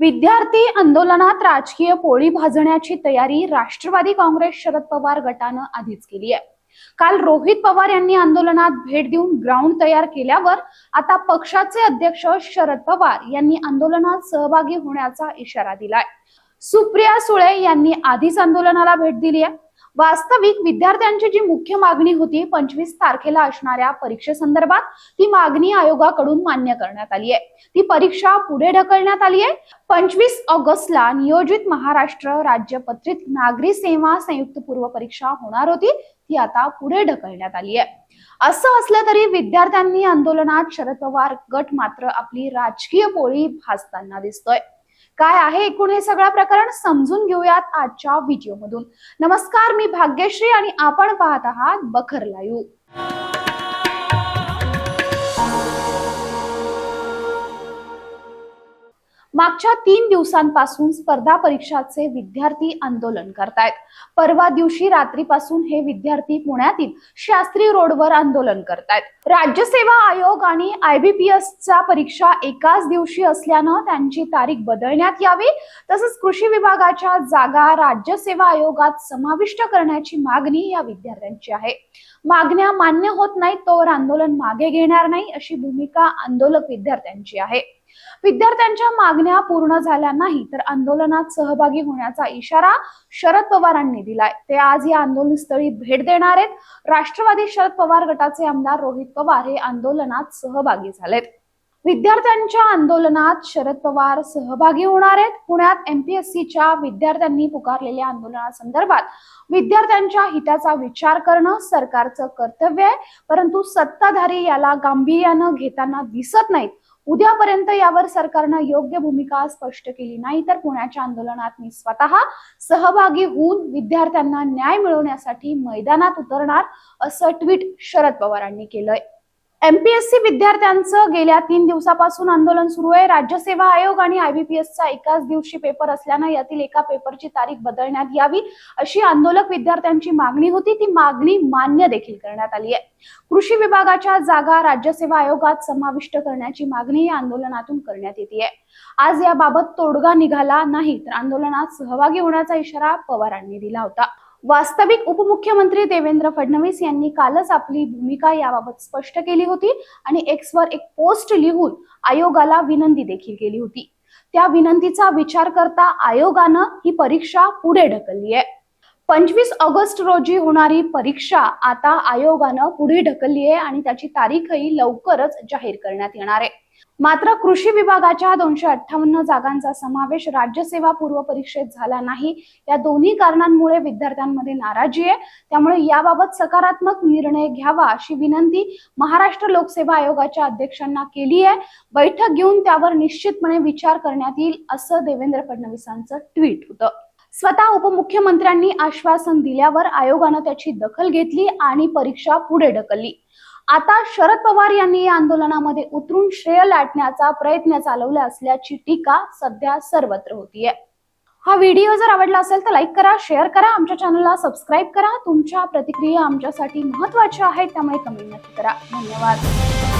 विद्यार्थी आंदोलनात राजकीय पोळी भाजण्याची तयारी राष्ट्रवादी काँग्रेस शरद पवार गटानं आधीच केली आहे. काल रोहित पवार यांनी आंदोलनात भेट देऊन ग्राउंड तयार केल्यावर आता पक्षाचे अध्यक्ष शरद पवार यांनी आंदोलनात सहभागी होण्याचा इशारा दिलाय. सुप्रिया सुळे यांनी आधीच आंदोलनाला भेट दिली आहे. वास्तविक विद्यार्थ्यांची जी मुख्य मागणी होती पंचवीस तारखेला असणाऱ्या परीक्षेसंदर्भात ती मागणी आयोगाकडून मान्य करण्यात आली आहे. ती परीक्षा पुढे ढकलण्यात आली आहे. पंचवीस ऑगस्टला नियोजित महाराष्ट्र राज्य पत्रित नागरी सेवा संयुक्त पूर्व परीक्षा होणार होती ती आता पुढे ढकलण्यात आली आहे. असं असलं तरी विद्यार्थ्यांनी आंदोलनात शरद पवार गट मात्र आपली राजकीय पोळी भासताना दिसतोय. काय आहे एकूण हे सगळं प्रकरण समजून घेऊयात आजच्या व्हिडिओमधून नमस्कार मी भाग्यश्री आणि आपण पाहत आहात बखर लाईव्ह. मागच्या तीन दिवसांपासून स्पर्धा परीक्षाचे विद्यार्थी आंदोलन करतायत. परवा दिवशी रात्रीपासून हे विद्यार्थी पुण्यातील शास्त्री रोडवर आंदोलन करतायत. राज्यसेवा आयोग आणि आयबीपीएस चा परीक्षा एकाच दिवशी असल्यानं त्यांची तारीख बदलण्यात यावी तसंच कृषी विभागाच्या जागा राज्यसेवा आयोगात समाविष्ट करण्याची मागणी या विद्यार्थ्यांची आहे. मागण्या मान्य होत नाहीत तोवर आंदोलन मागे घेणार नाही अशी भूमिका आंदोलक विद्यार्थ्यांची आहे. विद्यार्थ्यांच्या मागण्या पूर्ण झाल्या नाही तर आंदोलनात सहभागी होण्याचा इशारा शरद पवारांनी दिलाय. ते आज या आंदोलनस्थळी भेट देणार आहेत. राष्ट्रवादी शरद पवार गटाचे आमदार रोहित पवार हे आंदोलनात सहभागी झालेत. विद्यार्थ्यांच्या आंदोलनात शरद पवार सहभागी होणार आहेत. पुण्यात एमपीएससीच्या विद्यार्थ्यांनी पुकारलेल्या आंदोलनासंदर्भात विद्यार्थ्यांच्या हिताचा विचार करणं सरकारचं कर्तव्य आहे. परंतु सत्ताधारी याला गांभीर्यानं घेताना दिसत नाहीत. उद्यापर्यंत यावर सरकारनं योग्य भूमिका स्पष्ट केली नाही तर पुण्याच्या आंदोलनात मी स्वतः सहभागी होऊन विद्यार्थ्यांना न्याय मिळवण्यासाठी मैदानात उतरणार असं ट्विट शरद पवारांनी केलंय. एमपीएससी विद्यार्थ्यांचं गेल्या तीन दिवसापासून आंदोलन सुरू आहे. राज्यसेवा आयोग आणि आयबीपीएसचा एकाच दिवशी पेपर असल्यानं यातील एका पेपरची तारीख बदलण्यात यावी अशी आंदोलक विद्यार्थ्यांची मागणी होती. ती मागणी मान्य देखील करण्यात आली आहे. कृषी विभागाच्या जागा राज्यसेवा आयोगात समाविष्ट करण्याची मागणी या आंदोलनातून करण्यात येते. आज याबाबत तोडगा निघाला नाही तर आंदोलनात सहभागी होण्याचा इशारा पवारांनी दिला होता. वास्तविक उपमुख्यमंत्री देवेंद्र फडणवीस यांनी कालच आपली भूमिका याबाबत स्पष्ट केली होती आणि एक्स वर एक पोस्ट लिहून आयोगाला विनंती देखील केली होती. त्या विनंतीचा विचार करता आयोगानं ही परीक्षा पुढे ढकलली आहे. पंचवीस ऑगस्ट रोजी होणारी परीक्षा आता आयोगानं पुढे ढकलली आहे आणि त्याची तारीखही लवकरच जाहीर करण्यात येणार आहे. मात्र कृषी विभागाच्या दोनशे अठ्ठावन्न जागांचा समावेश राज्यसेवा पूर्व परीक्षेत झाला नाही. या दोन्ही कारणांमुळे विद्यार्थ्यांमध्ये नाराजी आहे. त्यामुळे याबाबत सकारात्मक निर्णय घ्यावा अशी विनंती महाराष्ट्र लोकसेवा आयोगाच्या अध्यक्षांना केली आहे. बैठक घेऊन त्यावर निश्चितपणे विचार करण्यात येईल असं देवेंद्र फडणवीसांचं ट्विट होतं. स्वतः उपमुख्यमंत्र्यांनी आश्वासन दिल्यावर आयोगानं त्याची दखल घेतली आणि परीक्षा पुढे ढकलली. आता शरद पवार यांनी या आंदोलनामध्ये उतरून श्रेय लाटण्याचा प्रयत्न चालवला असल्याची टीका सध्या सर्वत्र होतीये. हा व्हिडिओ जर आवडला असेल तर लाईक करा शेअर करा आमच्या चॅनलला सबस्क्राईब करा. तुमच्या प्रतिक्रिया आमच्यासाठी महत्त्वाच्या आहेत त्यामुळे कमेंट नक्की करा. धन्यवाद.